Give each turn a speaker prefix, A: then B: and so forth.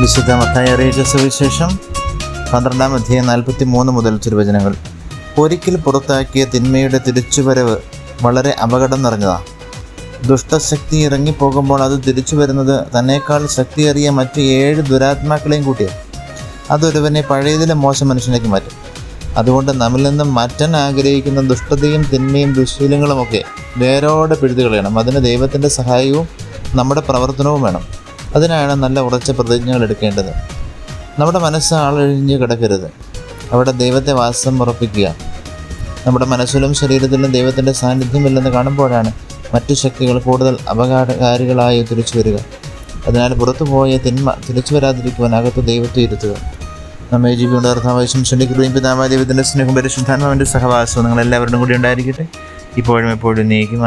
A: വിശുദ്ധ മത്തായി അറിയിച്ച സുവിശേഷം പന്ത്രണ്ടാം അധ്യായം നാൽപ്പത്തി മൂന്ന് മുതൽ തിരുവചനങ്ങൾ. ഒരിക്കൽ പുറത്താക്കിയ തിന്മയുടെ തിരിച്ചുവരവ് വളരെ അപകടം നിറഞ്ഞതാണ് ദുഷ്ടശക്തി ഇറങ്ങിപ്പോകുമ്പോൾ അത് തിരിച്ചു വരുന്നത് തന്നേക്കാൾ ശക്തിയേറിയ മറ്റ് ഏഴ് ദുരാത്മാക്കളെയും കൂട്ടിയാണ് അതൊരുവനെ പഴയതിലെ മോശം മനുഷ്യനേക്ക് മാറ്റും. അതുകൊണ്ട് നമ്മിൽ നിന്നും മാറ്റാൻ ആഗ്രഹിക്കുന്ന ദുഷ്ടതയും തിന്മയും ദുശീലങ്ങളുമൊക്കെ വേരോടെ പിഴുതു കളയണം. അതിന് ദൈവത്തിന്റെ സഹായവും നമ്മുടെ പ്രവർത്തനവും വേണം. അതിനാണ് നല്ല ഉറച്ച പ്രതിജ്ഞകൾ എടുക്കേണ്ടത്. നമ്മുടെ മനസ്സ് ആളൊഴിഞ്ഞ് കിടക്കരുത്. അവിടെ ദൈവത്തെ വാസം ഉറപ്പിക്കുക. നമ്മുടെ മനസ്സിലും ശരീരത്തിലും ദൈവത്തിന്റെ സാന്നിധ്യമില്ലെന്ന് കാണുമ്പോഴാണ് മറ്റു ശക്തികൾ കൂടുതൽ അപകടകാരികളായി തിരിച്ചു വരിക. അതിനാൽ പുറത്തു പോയ തിന്മ തിരിച്ചു വരാതിരിക്കുവാൻ അകത്ത് ദൈവത്തെ ഇരുത്തുക. നമ്മെ ജീവിയുടെ അർത്ഥാവശ്യം ശ്രദ്ധിക്കുകയും പിതാവായ ദൈവത്തിന്റെ സ്നേഹം പരിശുദ്ധാത്മാവിന്റെ സഹവാസവും നിങ്ങൾ എല്ലാവരുടെയും കൂടി ഉണ്ടായിരിക്കട്ടെ. ഇപ്പോഴും എപ്പോഴും നീക്കും.